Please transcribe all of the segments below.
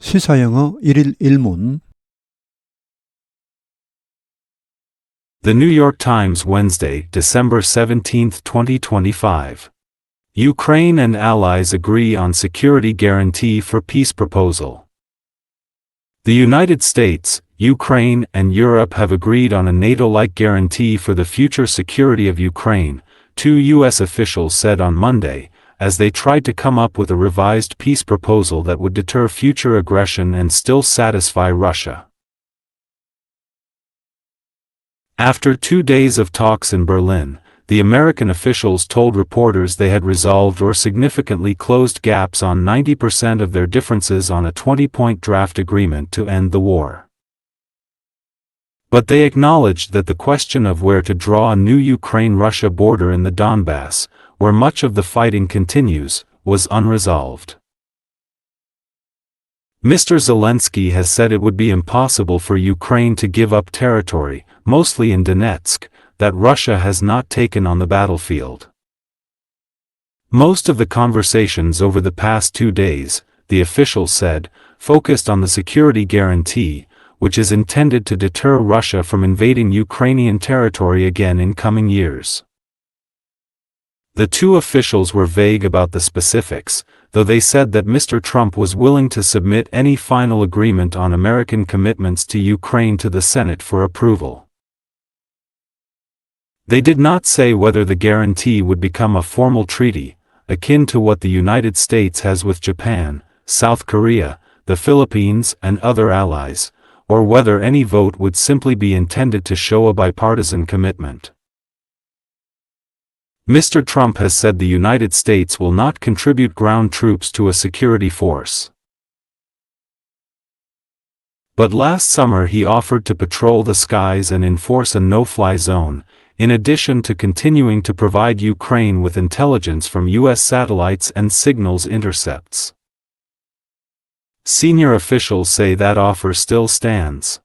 시사영어 1일 1문 The New York Times Wednesday, December 17, 2025. Ukraine and allies agree on security guarantee for peace proposal. The United States, Ukraine, and Europe have agreed on a NATO-like guarantee for the future security of Ukraine, two U.S. officials said on Monday, as they tried to come up with a revised peace proposal that would deter future aggression and still satisfy Russia. After two days of talks in Berlin, the American officials told reporters they had resolved or significantly closed gaps on 90% of their differences on a 20-point draft agreement to end the war. But they acknowledged that the question of where to draw a new Ukraine-Russia border in the Donbass, where much of the fighting continues, was unresolved. Mr. Zelensky has said it would be impossible for Ukraine to give up territory, mostly in Donetsk, that Russia has not taken on the battlefield. Most of the conversations over the past two days, the official said, focused on the security guarantee, which is intended to deter Russia from invading Ukrainian territory again in coming years. The two officials were vague about the specifics, though they said that Mr. Trump was willing to submit any final agreement on American commitments to Ukraine to the Senate for approval. They did not say whether the guarantee would become a formal treaty, akin to what the United States has with Japan, South Korea, the Philippines, and other allies, or whether any vote would simply be intended to show a bipartisan commitment. Mr. Trump has said the United States will not contribute ground troops to a security force. But last summer he offered to patrol the skies and enforce a no-fly zone, in addition to continuing to provide Ukraine with intelligence from U.S. satellites and signals intercepts. Senior officials say that offer still stands.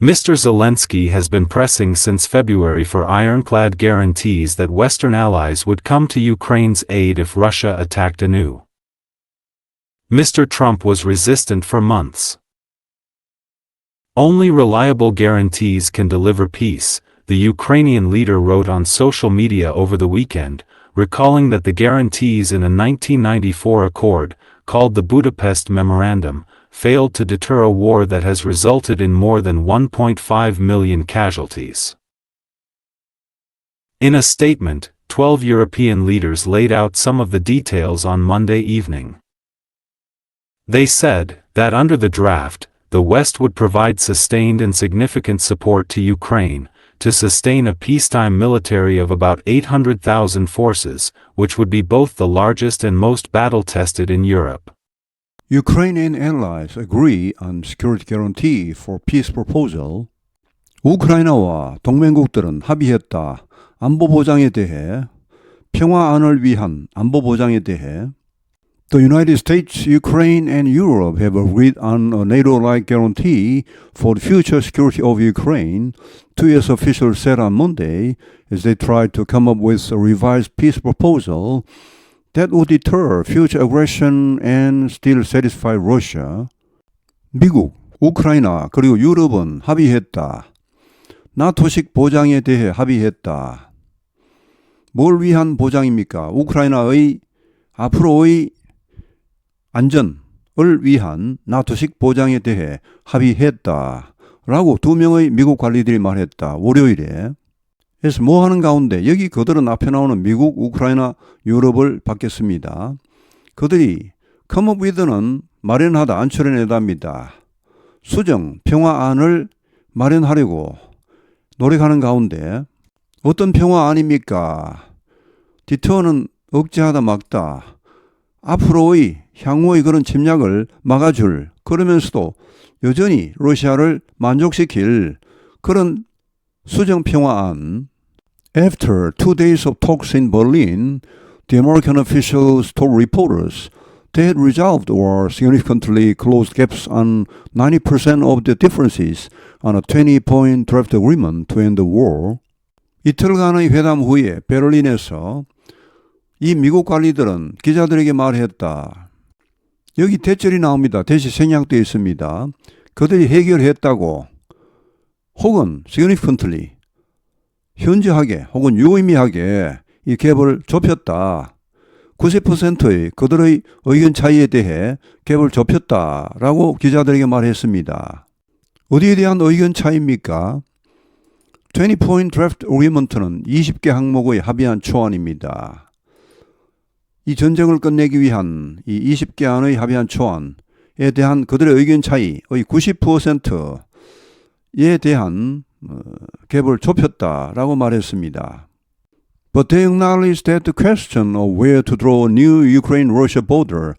Mr. Zelensky has been pressing since February for ironclad guarantees that Western allies would come to Ukraine's aid if Russia attacked anew. Mr. Trump was resistant for months. Only reliable guarantees can deliver peace, the Ukrainian leader wrote on social media over the weekend, recalling that the guarantees in a 1994 accord, called the Budapest Memorandum, failed to deter a war that has resulted in more than 1.5 million casualties. In a statement, 12 European leaders laid out some of the details on Monday evening. They said that under the draft, the West would provide sustained and significant support to Ukraine, to sustain a peacetime military of about 800,000 forces, which would be both the largest and most battle-tested in Europe. Ukraine and allies agree on security guarantee for peace proposal. 우크라이나와 동맹국들은 합의했다. 안보 보장에 대해 평화안을 위한 안보 보장에 대해 The United States, Ukraine, and Europe have agreed on a NATO-like guarantee for the future security of Ukraine, two U.S. officials said on Monday as they tried to come up with a revised peace proposal that would deter future aggression and still satisfy Russia. 미국, 우크라이나, 그리고 유럽은 합의했다. 나토식 보장에 대해 합의했다. 뭘 위한 보장입니까? 우크라이나의 앞으로의 안전을 위한 나토식 보장에 대해 합의했다. 라고 두 명의 미국 관리들이 말했다. 월요일에. 그래서 뭐 하는 가운데 여기 그들은 앞에 나오는 미국, 우크라이나, 유럽을 받겠습니다. 그들이 up with는 마련하다, 안출해내답니다. 수정, 평화안을 마련하려고 노력하는 가운데 어떤 평화안입니까? 디터는 억제하다 막다. 앞으로의 향후의 그런 침략을 막아줄 그러면서도 여전히 러시아를 만족시킬 그런 수정 평화안 After two days of talks in Berlin, the American officials told reporters they had resolved or significantly closed gaps on 90% of the differences on a 20-point draft agreement to end the war. 이틀간의 회담 후에 베를린에서 이 미국 관리들은 기자들에게 말했다. 여기 대절이 나옵니다. 대시 생략되어 있습니다. 그들이 해결했다고 혹은 significantly 현저하게 혹은 유의미하게 이 갭을 좁혔다. 90%의 그들의 의견 차이에 대해 갭을 좁혔다라고 기자들에게 말했습니다. 어디에 대한 의견 차이입니까? 20point draft agreement는 20개 항목의 합의한 초안입니다. 이 전쟁을 끝내기 위한 이 20개 안의 합의한 초안에 대한 그들의 의견 차이의 90% 에 대한 어, 갭을 좁혔다라고 말했습니다. But they acknowledged that the question of where to draw a new Ukraine-Russia border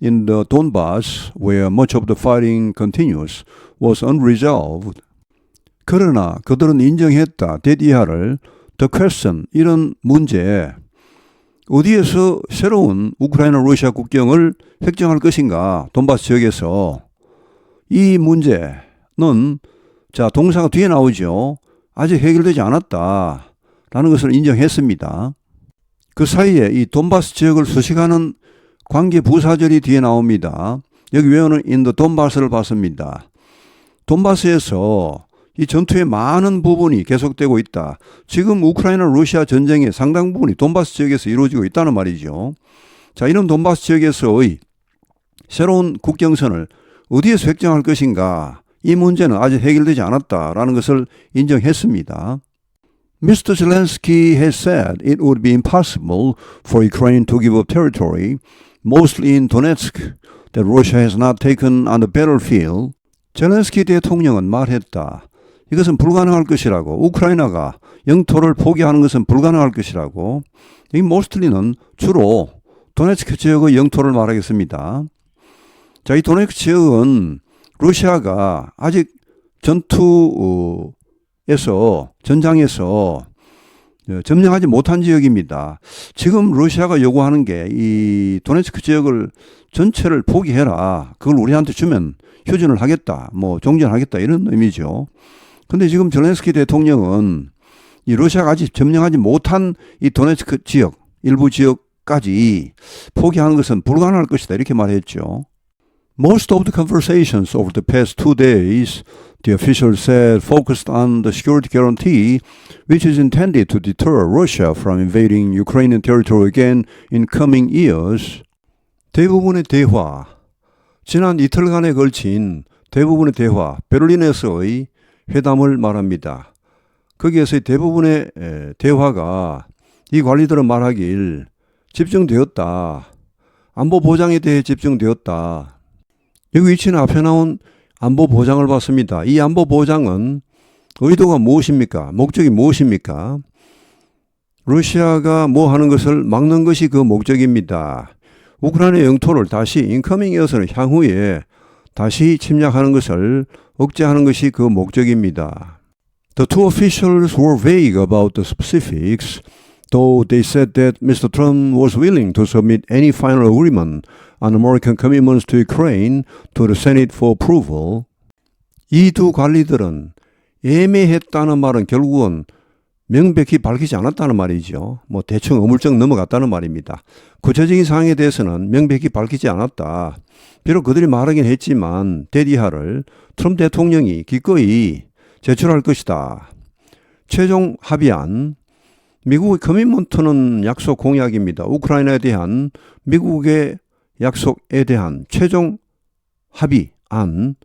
in the Donbass, where much of the fighting continues, was unresolved. 그러나 그들은 인정했다. 대디하를 the question 이런 문제 어디에서 새로운 우크라이나 러시아 국경을 획정할 것인가 돈바스 지역에서 이 문제는 자 동사가 뒤에 나오죠. 아직 해결되지 않았다 라는 것을 인정했습니다. 그 사이에 이 돈바스 지역을 수식하는 관계 부사절이 뒤에 나옵니다. 여기 외우는 인도 돈바스를 봤습니다. 돈바스에서 이 전투의 많은 부분이 계속되고 있다. 지금 우크라이나 러시아 전쟁의 상당 부분이 돈바스 지역에서 이루어지고 있다는 말이죠. 자, 이런 돈바스 지역에서의 새로운 국경선을 어디에서 획정할 것인가? 이 문제는 아직 해결되지 않았다라는 것을 인정했습니다. Mr. Zelensky has said it would be impossible for Ukraine to give up territory, mostly in Donetsk, that Russia has not taken on the battlefield. 젤렌스키 대통령은 말했다. 이것은 불가능할 것이라고. 우크라이나가 영토를 포기하는 것은 불가능할 것이라고. 이 mostly는 주로 도네츠크 지역의 영토를 말하겠습니다. 자, 이 도네츠크 지역은 러시아가 아직 전투에서 전장에서 어, 점령하지 못한 지역입니다. 지금 러시아가 요구하는 게 이 도네츠크 지역을 전체를 포기해라. 그걸 우리한테 주면 휴전을 하겠다. 뭐 종전하겠다. 이런 의미죠. 근데 지금 zelensky 대통령은 이 러시아가 아직 점령하지 못한 이 도네츠크 지역, 일부 지역까지 포기하는 것은 불가능할 것이다. 이렇게 말했죠. Most of the conversations over the past two days, the officials said, focused on the security guarantee, which is intended to deter Russia from invading Ukrainian territory again in coming years. 대부분의 대화, 지난 이틀간에 걸친 대부분의 대화, 베를린에서의 회담을 말합니다. 거기에서의 대부분의 에, 대화가 이 관리들은 말하길 집중되었다. 안보 보장에 대해 집중되었다. 여기 위치는 앞에 나온 안보 보장을 봤습니다. 이 안보 보장은 의도가 무엇입니까? 목적이 무엇입니까? 러시아가 뭐 하는 것을 막는 것이 그 목적입니다. 우크라이나 영토를 다시 인커밍이어서는 향후에 다시 침략하는 것을 억제하는 것이 그 목적입니다. The two officials were vague about the specifics, though they said that Mr. Trump was willing to submit any final agreement on American commitments to Ukraine to the Senate for approval. 이 두 관리들은 애매했다는 말은 결국은 명백히 밝히지 않았다는 말이죠. 뭐 대충 어물쩍 넘어갔다는 말입니다. 구체적인 사항에 대해서는 명백히 밝히지 않았다. 비록 그들이 말하긴 했지만 대리하를 트럼프 대통령이 기꺼이 제출할 것이다. 최종 합의안 미국의 커밋먼트는 약속 공약입니다. 우크라이나에 대한 미국의 약속에 대한 최종 합의안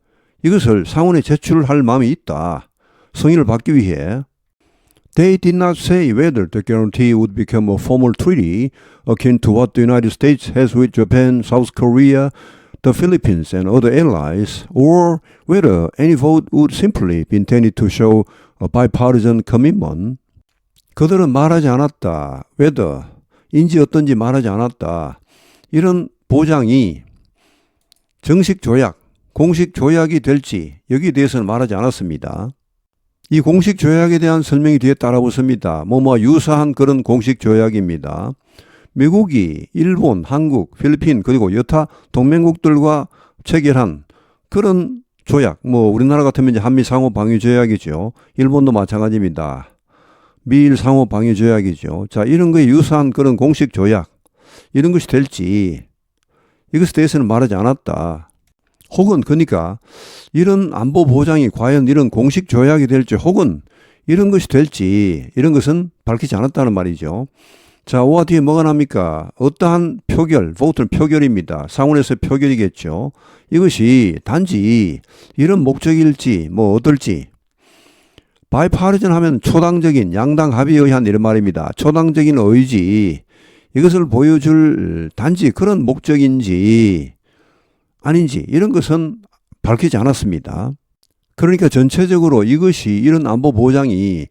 이것을 상원에 제출할 마음이 있다. 승인을 받기 위해 They did not say whether the guarantee would become a formal treaty akin to what the United States has with Japan, South Korea, the Philippines, and other allies, or whether any vote would simply be intended to show a bipartisan commitment. 그들은 말하지 않았다. whether 인지 어떤지 말하지 않았다. 이런 보장이 정식 조약, 공식 조약이 될지 여기에 대해서는 말하지 않았습니다. 이 공식 조약에 대한 설명이 뒤에 따라붙습니다. 뭐뭐 유사한 그런 공식 조약입니다. 미국이 일본, 한국, 필리핀 그리고 여타 동맹국들과 체결한 그런 조약, 뭐 우리나라 같으면 이제 한미 상호 방위 조약이죠. 일본도 마찬가지입니다. 미일 상호 방위 조약이죠. 자, 이런 거에 유사한 그런 공식 조약 이런 것이 될지 이것에 대해서는 말하지 않았다. 혹은 그러니까 이런 안보 보장이 과연 이런 공식 조약이 될지 혹은 이런 것이 될지 이런 것은 밝히지 않았다는 말이죠. 자, 5와 뒤에 뭐가 납니까? 어떠한 표결, vote는 표결입니다. 상원에서 표결이겠죠. 이것이 단지 이런 목적일지 뭐 어떨지 바이파리전 하면 초당적인 양당 합의에 의한 이런 말입니다. 초당적인 의지 이것을 보여줄 단지 그런 목적인지 아닌지 이런 것은 밝히지 않았습니다. 그러니까 전체적으로 이것이 이런 안보 보장이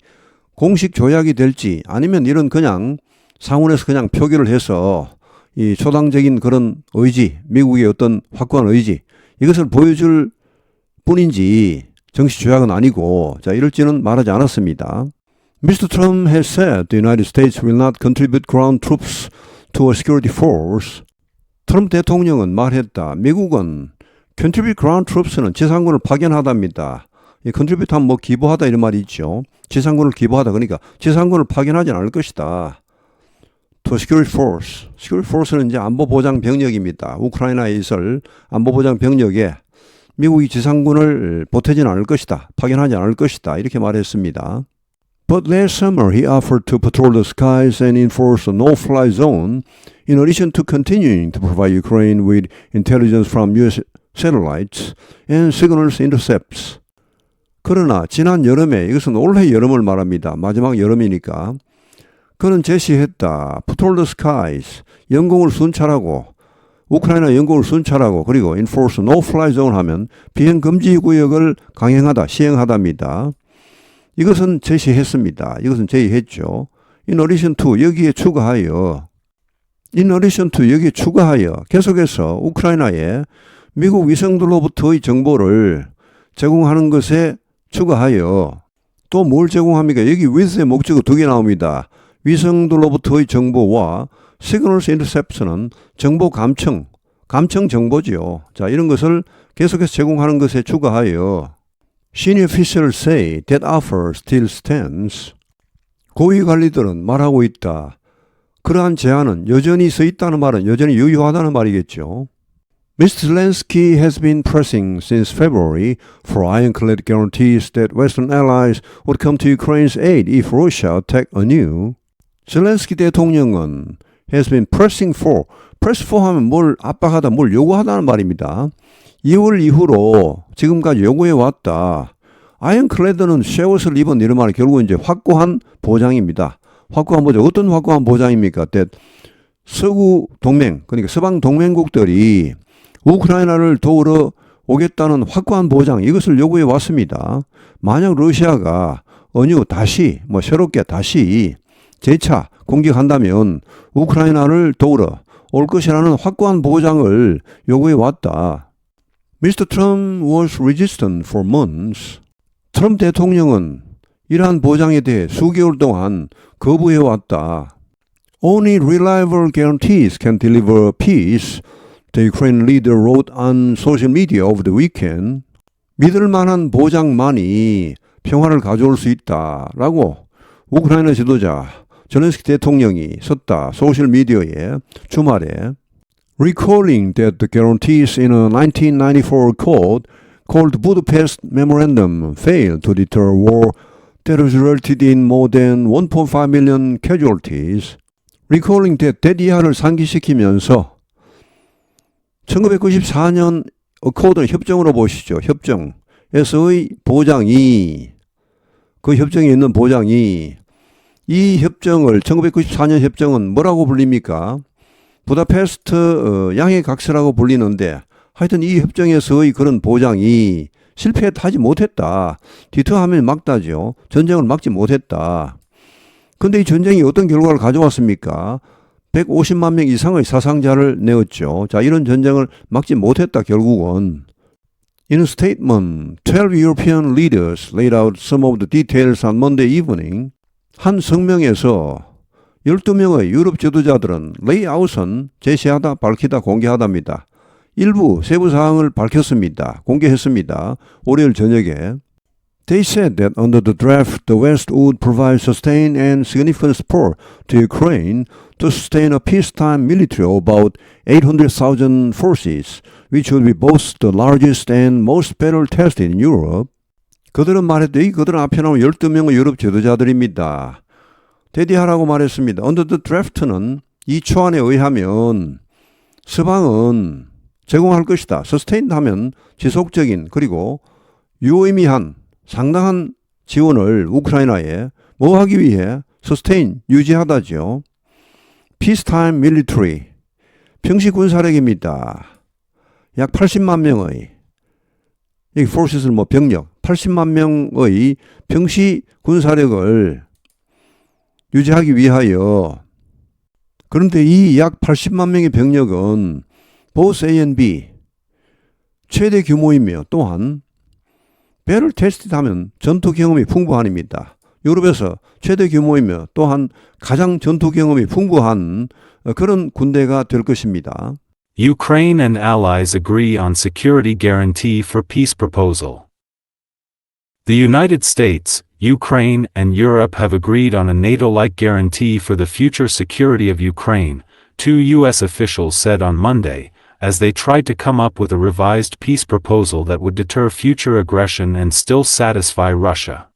공식 조약이 될지 아니면 이런 그냥 상원에서 그냥 표결을 해서 이 초당적인 그런 의지, 미국의 어떤 확고한 의지 이것을 보여줄 뿐인지 정식 조약은 아니고 자 이럴지는 말하지 않았습니다. Mr. Trump has said the United States will not contribute ground troops to a security force. 트럼프 대통령은 말했다. 미국은 contribute ground troops는 지상군을 파견하답니다. 이 contribute 하면 뭐 기부하다 이런 말이 있죠. 지상군을 기부하다 그러니까 지상군을 파견하지 않을 것이다. to security force. security force는 이제 안보 보장 병력입니다. 우크라이나에 있을 안보 보장 병력에 미국이 지상군을 보태지는 않을 것이다. 파견하지 않을 것이다. 이렇게 말했습니다. But last summer he offered to patrol the skies and enforce a no-fly zone in addition to continuing to provide Ukraine with intelligence from US satellites and signals intercepts. 그러나 지난 여름에 이것은 올해 여름을 말합니다. 마지막 여름이니까 그는 제시했다. Patrol the skies. 영공을 순찰하고 우크라이나 영공을 순찰하고 그리고 enforce no-fly zone 하면 비행 금지 구역을 강행하다, 시행하답니다. 이것은 제시했습니다. 이것은 제의했죠. In addition to 여기에 추가하여 In addition to 여기에 추가하여 계속해서 우크라이나에 미국 위성들로부터의 정보를 제공하는 것에 추가하여 또 뭘 제공합니까? 여기 with의 목적어 두개 나옵니다. 위성들로부터의 정보와 signals intercept는 정보 감청, 감청 정보지요. 자, 이런 것을 계속해서 제공하는 것에 추가하여 Senior officials say that offer still stands. 고위 관리들은 말하고 있다. 그러한 제안은 여전히 서 있다는 말은 여전히 유효하다는 말이겠죠. Mr. Zelensky has been pressing since February for ironclad guarantees that Western allies would come to Ukraine's aid if Russia attacked anew. 젤렌스키 대통령은 has been pressing for, press for 하면 뭘 압박하다, 뭘 요구하다는 말입니다. 2월 이후로 지금까지 요구해 왔다. 아이언클레드는 쉐옷을 입은 이런 말이 결국은 이제 확고한 보장입니다. 확고한 보장. 어떤 확고한 보장입니까? that 서구 동맹, 그러니까 서방 동맹국들이 우크라이나를 도우러 오겠다는 확고한 보장, 이것을 요구해 왔습니다. 만약 러시아가 어느 다시, 뭐 새롭게 다시 재차 공격한다면 우크라이나를 도우러 올 것이라는 확고한 보장을 요구해 왔다. Mr. Trump was resistant for months. 트럼프 대통령은 이러한 보장에 대해 수개월 동안 거부해 왔다. Only reliable guarantees can deliver peace, the Ukraine leader wrote on social media over the weekend. 믿을 만한 보장만이 평화를 가져올 수 있다라고 우크라이나 지도자 zelensky 대통령이 썼다 소셜 미디어에 주말에 recalling that the guarantees in a 1994 code called Budapest Memorandum failed to deter war that resulted in more than 1.5 million casualties. recalling that 이하를 상기시키면서 1994년 어코드는 협정으로 보시죠. 협정에서의 보장이 그 협정에 있는 보장이 이 협정을 1994년 협정은 뭐라고 불립니까? 부다페스트 어, 양해 각서라고 불리는데 하여튼 이 협정에서의 그런 보장이 실패하지 못했다. 뒤터하면 막다죠. 전쟁을 막지 못했다. 근데 이 전쟁이 어떤 결과를 가져왔습니까? 150만 명 이상의 사상자를 내었죠. 자, 이런 전쟁을 막지 못했다, 결국은. In a statement, 12 European leaders laid out some of the details on Monday evening. 한 성명에서 12명의 유럽 지도자들은 레이아웃은 제시하다, 밝히다, 공개하답니다. 일부 세부 사항을 밝혔습니다. 공개했습니다. 월요일 저녁에. They said that under the draft, the West would provide sustained and significant support to Ukraine to sustain a peacetime military of about 800,000 forces, which would be both the largest and most battle tested in Europe. 그들은 말했대, 이 그들은 앞에 나온 12명의 유럽 지도자들입니다. 대디하라고 말했습니다. The draft는 이 초안에 의하면 서방은 제공할 것이다. sustained 하면 지속적인 그리고 유의미한 상당한 지원을 우크라이나에 뭐 하기 위해 sustain 유지하다죠. peacetime military 평시 군사력입니다. 약 80만 명의 이 forces 뭐 병력 80만 명의 평시 군사력을 유지하기 위하여 그런데 이 약 80만 명의 병력은 both A and B 최대 규모이며 또한 배를 테스트하면 전투 경험이 풍부한입니다. 유럽에서 최대 규모이며 또한 가장 전투 경험이 풍부한 어, 그런 군대가 될 것입니다. Ukraine and allies agree on security guarantee for peace proposal. The United States, Ukraine, and Europe have agreed on a NATO-like guarantee for the future security of Ukraine, two U.S. officials said on Monday, as they tried to come up with a revised peace proposal that would deter future aggression and still satisfy Russia.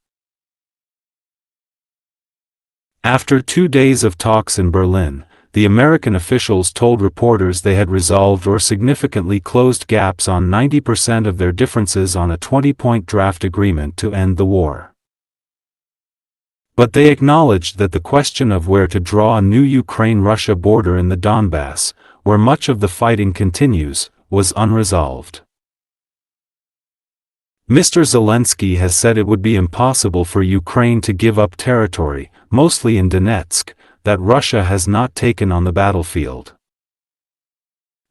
After two days of talks in Berlin, the American officials told reporters they had resolved or significantly closed gaps on 90% of their differences on a 20-point draft agreement to end the war. But they acknowledged that the question of where to draw a new Ukraine-Russia border in the Donbass, where much of the fighting continues, was unresolved. Mr. Zelensky has said it would be impossible for Ukraine to give up territory, mostly in Donetsk, that Russia has not taken on the battlefield.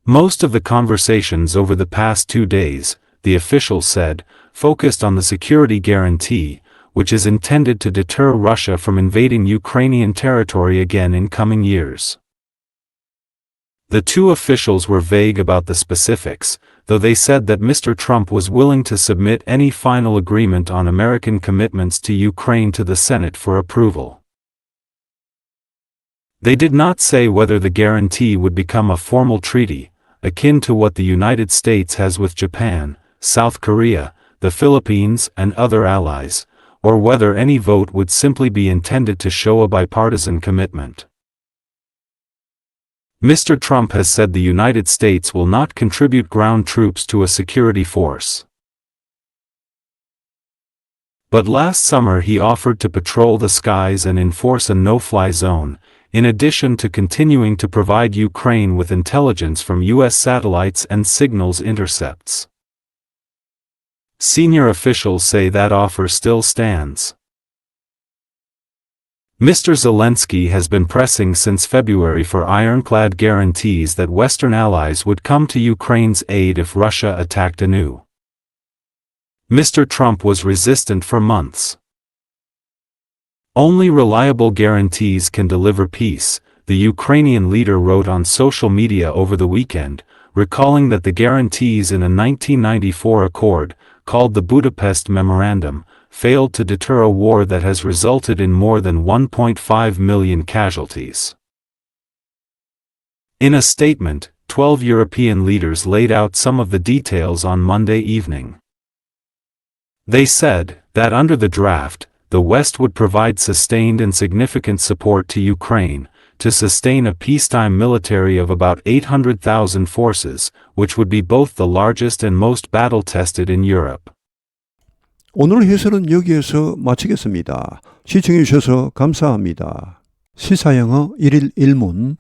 Most of the conversations over the past two days, the official said, focused on the security guarantee, which is intended to deter Russia from invading Ukrainian territory again in coming years. The two officials were vague about the specifics, though they said that Mr. Trump was willing to submit any final agreement on American commitments to Ukraine to the Senate for approval. They did not say whether the guarantee would become a formal treaty, akin to what the United States has with Japan, South Korea, the Philippines, and other allies, or whether any vote would simply be intended to show a bipartisan commitment. Mr. Trump has said the United States will not contribute ground troops to a security force. But last summer he offered to patrol the skies and enforce a no-fly zone, in addition to continuing to provide Ukraine with intelligence from U.S. satellites and signals intercepts. Senior officials say that offer still stands. Mr. Zelensky has been pressing since February for ironclad guarantees that Western allies would come to Ukraine's aid if Russia attacked anew. Mr. Trump was resistant for months. Only reliable guarantees can deliver peace, the Ukrainian leader wrote on social media over the weekend, recalling that the guarantees in a 1994 accord, called the Budapest Memorandum, failed to deter a war that has resulted in more than 1.5 million casualties. In a statement, 12 European leaders laid out some of the details on Monday evening. They said that under the draft, the West would provide sustained and significant support to Ukraine, to sustain a peacetime military of about 800,000 forces, which would be both the largest and most battle-tested in Europe. 오늘 해설은 여기에서 마치겠습니다. 시청해 주셔서 감사합니다. 시사영어 1일 1문